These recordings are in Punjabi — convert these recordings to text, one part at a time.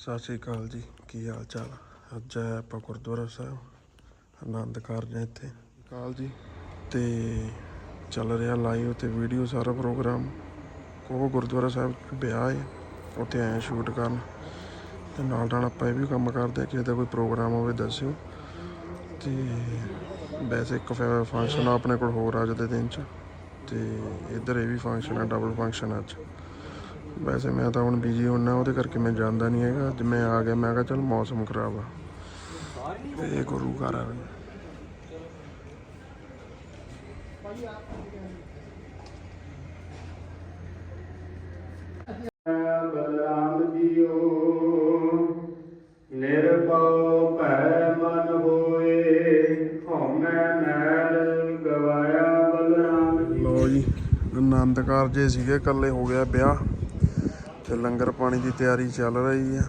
ਸਤਿ ਸ਼੍ਰੀ ਅਕਾਲ ਜੀ। ਕੀ ਹਾਲ ਚਾਲ? ਅੱਜ ਆਪਾਂ ਗੁਰਦੁਆਰਾ ਸਾਹਿਬ ਆਨੰਦ ਕਾਰਜ ਹੈ ਇੱਥੇ। ਕਾਲ ਜੀ। ਤੇ ਚੱਲ ਰਿਹਾ ਲਾਈਵ ਤੇ ਵੀਡੀਓ ਸਾਰਾ ਪ੍ਰੋਗਰਾਮ। ਉਹ ਗੁਰਦੁਆਰਾ ਸਾਹਿਬ ਵਿਆਹ ਹੈ ਉੱਥੇ ਆਏ ਸ਼ੂਟ ਕਰਨ। ਤੇ ਨਾਲ ਨਾਲ ਆਪਾਂ ਇਹ ਵੀ ਕੰਮ ਕਰਦੇ ਹਾਂ ਕਿਸੇ ਦਾ ਕੋਈ ਪ੍ਰੋਗਰਾਮ ਹੋਵੇ ਦੱਸਿਓ। ਤੇ ਵੈਸੇ ਇੱਕ ਫੰਕਸ਼ਨ ਆਪਣੇ ਕੋਲ ਹੋਰ ਅੱਜ ਦੇ ਦਿਨ 'ਚ। ਤੇ ਇੱਧਰ ਇਹ ਵੀ ਫੰਕਸ਼ਨ ਹੈ ਡਬਲ ਫੰਕਸ਼ਨ ਅੱਜ। ਵੈਸੇ ਮੈਂ ਤਾਂ ਹੁਣ ਬਿਜ਼ੀ ਹੁੰਨਾ, ਉਹਦੇ ਕਰਕੇ ਮੈਂ ਜਾਂਦਾ ਨਹੀਂ ਹੈਗਾ। ਅੱਜ ਮੈਂ ਆ ਗਿਆ, ਮੈਂ ਕਿਹਾ ਚਲ ਮੌਸਮ ਖਰਾਬ ਆ। ਇਹ ਗੁਰੂ ਘਰ ਆ। ਬਲਰਾਮ ਜੀਓ ਨਿਰਭਉ ਭੈ ਮਨ ਹੋਏ ਹਉਮੈ ਮੈਲ ਗਵਾਇਆ ਬਲਰਾਮ ਜੀ ਲੋ ਜੀ ਆਨੰਦ ਕਾਰਜੇ ਸੀਗੇ, ਇਕੱਲੇ ਹੋ ਗਿਆ ਵਿਆਹ। ਤੇ ਲੰਗਰ ਪਾਣੀ ਦੀ ਤਿਆਰੀ ਚੱਲ ਰਹੀ ਆ।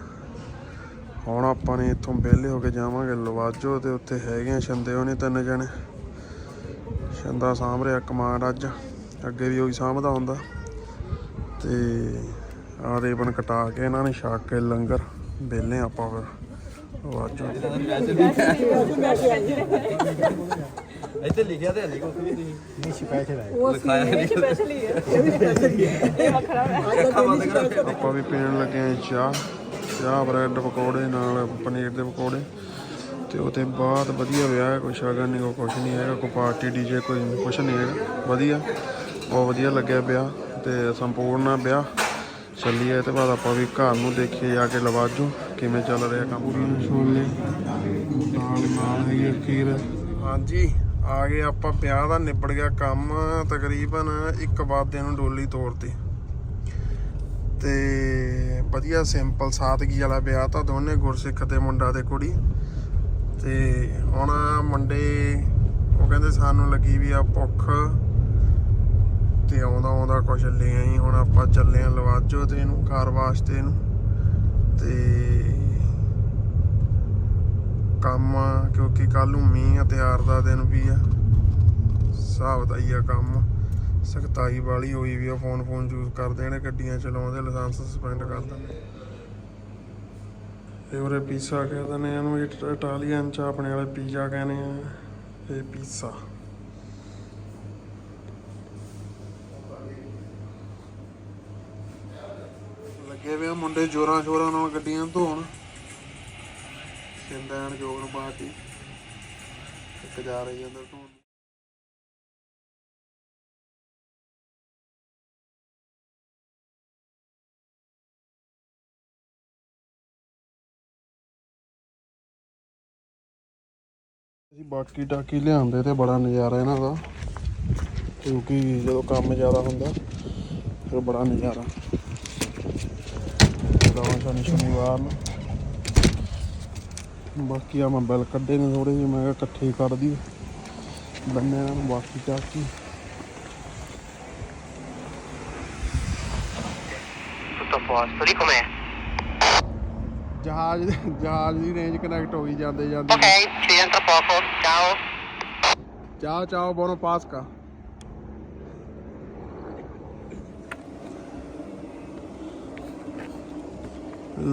ਹੁਣ ਆਪਾਂ ਨੇ ਇੱਥੋਂ ਵਿਹਲੇ ਹੋ ਕੇ ਜਾਵਾਂਗੇ ਲਵਾਜੋ ਤੇ ਉੱਥੇ ਹੈਗੇ ਆ ਛੰਦੇ ਹੋਣੇ ਤਿੰਨ ਜਣੇ। ਛੰਦਾ ਸਾਂਭ ਰਿਹਾ ਕਮਾਂਡ ਅੱਜ। ਅੱਗੇ ਵੀ ਉਹੀ ਸਾਂਭਦਾ ਹੁੰਦਾ। ਤੇ ਆ ਰੇਬਨ ਕਟਾ ਕੇ ਇਹਨਾਂ ਨੇ ਛਕ ਕੇ ਲੰਗਰ। ਵਿਹਲੇ ਆਪਾਂ ਫਿਰ। ਲਵਾਜੋ। ਇੱਥੇ ਲਿਖਿਆ ਤੇ ਹੈ ਨਹੀਂ ਕੁਝ ਵੀ ਤੁਸੀਂ। ਉਹ ਲਿਖਾਇਆ ਨਹੀਂ। ਸਪੈਸ਼ਲੀ ਹੈ ਇਹ ਵੀ ਸਪੈਸ਼ਲੀ ਹੈ ਇਹ ਵੱਖਰਾ ਹੈ। ਅੱਖਾਂ ਬੰਦ ਕਰੋ ਆਪਾਂ ਵੀ ਪੀਣ ਲੱਗੇ ਆ ਚਾਹ। ਚਾਹ ਬ੍ਰੈਡ ਪਕੌੜੇ ਨਾਲ ਪਨੀਰ ਦੇ ਪਕੌੜੇ। ਤੇ ਉਹਦੇ ਬਾਅਦ ਵਧੀਆ ਵਿਆਹ ਹੈ ਕੋਈ ਸ਼ਗਨ ਨਹੀਂ ਕੋਈ ਕੁਛ ਨਹੀਂ ਹੈਗਾ ਕੋਈ ਪਾਰਟੀ ਡੀਜੇ ਕੋਈ ਕੁਛ ਨਹੀਂ ਹੈਗਾ। ਵਧੀਆ। ਬਹੁਤ ਵਧੀਆ ਲੱਗਿਆ ਵਿਆਹ ਤੇ ਸੰਪੂਰਨ ਆ ਵਿਆਹ। ਚੱਲੀਏ ਤੇ ਬਾਅਦ ਆਪਾਂ ਵੀ ਘਰ ਨੂੰ ਦੇਖੀਏ ਜਾ ਕੇ ਲਵਾਜੋ। ਕਿਵੇਂ ਚੱਲ ਰਿਹਾ ਕੰਮ? ਛੋਲੇ ਨਾਲ ਨਾਲ ਹੈਗੀ ਖੀਰ। ਹਾਂਜੀ। ਆ ਗਏ ਆਪਾਂ, ਵਿਆਹ ਦਾ ਨਿਬੜ ਗਿਆ ਕੰਮ ਤਕਰੀਬਨ 1 ਵਜੇ ਨੂੰ ਡੋਲੀ ਤੋੜਤੀ ਤੇ ਵਧੀਆ ਸਿੰਪਲ ਸਾਦਗੀ ਵਾਲਾ ਵਿਆਹ ਤਾਂ ਦੋਨੇ ਗੁਰਸਿੱਖ ਤੇ ਮੁੰਡਾ ਤੇ ਕੁੜੀ। ਤੇ ਹੁਣ ਮੁੰਡੇ, ਉਹ ਕਹਿੰਦੇ ਸਾਨੂੰ ਲੱਗੀ ਵੀ ਆ ਭੁੱਖ ਤੇ ਆਉਂਦਾ ਆਉਂਦਾ ਕੁਛ ਲੈ ਆਈ। ਹੁਣ ਆਪਾਂ ਚੱਲੇ ਆ ਲਵਾਜੋ ਤੇ ਇਹਨੂੰ, ਘਰ ਵਾਸਤੇ ਇਹਨੂੰ। ਤੇ ਕੰਮ ਆ, ਕਿਉਂਕਿ ਕੱਲ ਨੂੰ ਮੀਂਹ ਆ ਤਿਆਰ ਦਾ ਦਿਨ ਵੀ ਆ। ਹਿਸਾਬ ਦਾ ਹੀ ਆ ਕੰਮ। ਸਖਤਾਈ ਵਾਲੀ ਹੋਈ ਵੀ ਆ ਫੋਨ ਫੋਨ ਯੂਜ਼ ਕਰਦੇ ਨੇ ਗੱਡੀਆਂ ਚਲਾਉਂਦੇ ਲਾਇਸੈਂਸ ਸਸਪੈਂਡ ਕਰ ਦਿੰਦੇ ਇਹ ਉਰੇ ਪੀਜ਼ਾ ਕਹਿੰਦੇ ਨੇ ਇਹਨੂੰ ਇਟਾਲੀਅਨ ਚ ਆਪਣੇ ਵਾਲੇ ਪੀਜ਼ਾ ਕਹਿੰਦੇ ਆ ਇਹ ਪੀਜ਼ਾ ਲੱਗੇ ਵੇ ਮੁੰਡੇ ਜੋਰਾਂ ਸ਼ੋਰਾਂ ਨਾਲ ਗੱਡੀਆਂ ਧੋਣ। ਸਿੰਦੈਣ ਜੋਗਨ ਪਾਰਟੀ ਇੱਕ ਜਾ ਰਹੀ ਅੰਦਰ ਬਾਕੀ ਟਾਕੀ ਲਿਆਂਦੇ ਤੇ ਬੜਾ ਨਜ਼ਾਰਾ ਇਹਨਾਂ ਦਾ। ਕਿਉਂਕਿ ਜਦੋਂ ਕੰਮ ਜ਼ਿਆਦਾ ਹੁੰਦਾ, ਫਿਰ ਬੜਾ ਨਜ਼ਾਰਾ। ਰਵਾਂ ਸ਼ਨੀ ਸ਼ਨੀਵਾਰ ਨੂੰ। ਬਾਕੀ ਆ ਮੈਂ ਬਿੱਲ ਕੱਢੇ ਨੇ ਥੋੜੇ ਜਿਹੇ ਮੈਂ ਕਿਹਾ ਇਕੱਠੇ ਕਰ ਦੀ ਬੰਨੇ ਇਹਨਾਂ ਨੂੰ ਬਾਕੀ posto. Lì com'è? ਜਹਾਜ਼ ਜਹਾਜ਼ ਦੀ ਰੇਂਜ ਕਨੈਕਟ ਹੋਈ ਜਾਂਦੇ ਜਾਂਦੇ vediamo tra poco. Ciao. ਚਾਓ ਚਾਓ ਬੋਨੋ ਪਾਸਕਾ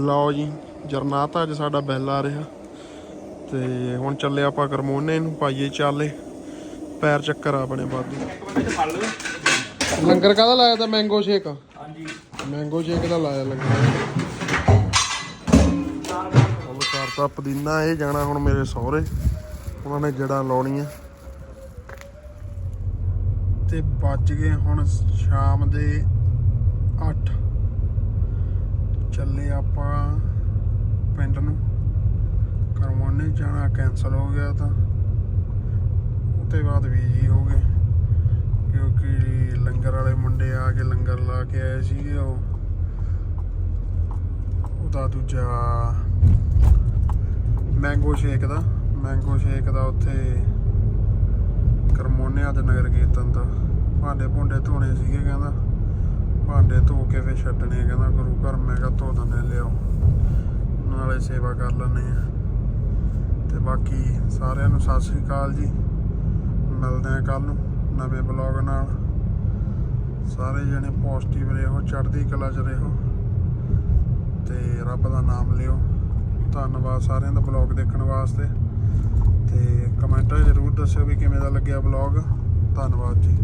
ਲਓ ਜੀ ਜਰਨਾਤ ਅੱਜ ਸਾਡਾ ਬੈਲ ਆ ਰਿਹਾ ਤੇ ਹੁਣ ਚੱਲੇ ਆਪਾਂ ਕਰਮੋਨੇ ਨੂੰ ਪਾਈਏ ਚਾਲੇ। ਪੈਰ ਚੱਕਰ ਆ ਆਪਣੇ ਬਾਦੂ ਲੰਗਰ ਕਾਹਦਾ ਲਾਇਆ ਤਾਂ ਮੈਂਗੋ ਸ਼ੇਕ ਹਾਂਜੀ। ਮੈਂਗੋ ਸ਼ੇਕ ਦਾ ਲਾਇਆ ਲੰਗਰ। ਉਹ ਕਰਤਾ ਪੁਦੀਨਾ ਇਹ ਜਾਣਾ ਹੁਣ ਮੇਰੇ ਸਹੁਰੇ। ਉਹਨਾਂ ਨੇ ਜੜਾਂ ਲਾਉਣੀਆਂ। ਤੇ ਵੱਜ ਗਏ ਹੁਣ ਸ਼ਾਮ ਦੇ 8 ਚੱਲੇ ਆਪਾਂ ਪਿੰਡ ਨੂੰ। ਕਰਵਾਉਣੇ ਜਾਣਾ ਕੈਨਸਲ ਹੋ ਗਿਆ ਤਾਂ। ਉਹਤੇ ਬਾਅਦ ਬੀਜੀ ਹੋ ਗਏ। ਕਿਉਂਕਿ ਲੰਗਰ ਵਾਲੇ ਮੁੰਡੇ ਆ ਕੇ ਲੰਗਰ ਲਾ ਕੇ ਆਏ ਸੀਗੇ ਉਹ। ਉਹਦਾ ਦੂਜਾ ਮੈਂਗੋ ਸ਼ੇਕ ਦਾ। ਮੈਂਗੋ ਸ਼ੇਕ ਦਾ ਉੱਥੇ ਕਰਮੋਨਿਆਂ ਦੇ ਨਗਰ ਕੀਰਤਨ ਦਾ। ਭਾਂਡੇ ਭੁੰਡੇ ਧੋਣੇ ਸੀਗੇ ਕਹਿੰਦਾ। ਭਾਂਡੇ ਧੋ ਕੇ ਫਿਰ ਛੱਡਣੇ ਕਹਿੰਦਾ ਗੁਰੂ ਘਰ। ਮੈਂ ਕਿਹਾ ਧੋ ਦਿੰਦੇ ਲਿਆਓ। ਨਾਲੇ ਸੇਵਾ ਕਰ ਲੈਣੇ ਆ। ਤੇ ਬਾਕੀ ਸਾਰਿਆਂ ਨੂੰ ਸਤਿ ਸ੍ਰੀ ਅਕਾਲ ਜੀ। ਮਿਲਦੇ ਆ ਕੱਲ ਨੂੰ ਨਵੇਂ ਬਲੌਗ ਨਾਲ। ਸਾਰੇ ਜਣੇ ਪੋਜ਼ਿਟਿਵ ਰਹੋ, ਚੜ੍ਹਦੀ ਕਲਾ 'ਚ ਰਹੋ ਤੇ ਰੱਬ ਦਾ ਨਾਮ ਲਿਓ। ਧੰਨਵਾਦ ਸਾਰਿਆਂ ਦਾ ਬਲੌਗ ਦੇਖਣ ਵਾਸਤੇ ਤੇ ਕਮੈਂਟਾਂ ਜ਼ਰੂਰ ਦੱਸਿਓ ਵੀ ਕਿਵੇਂ ਦਾ ਲੱਗਿਆ ਬਲੌਗ ਧੰਨਵਾਦ ਜੀ।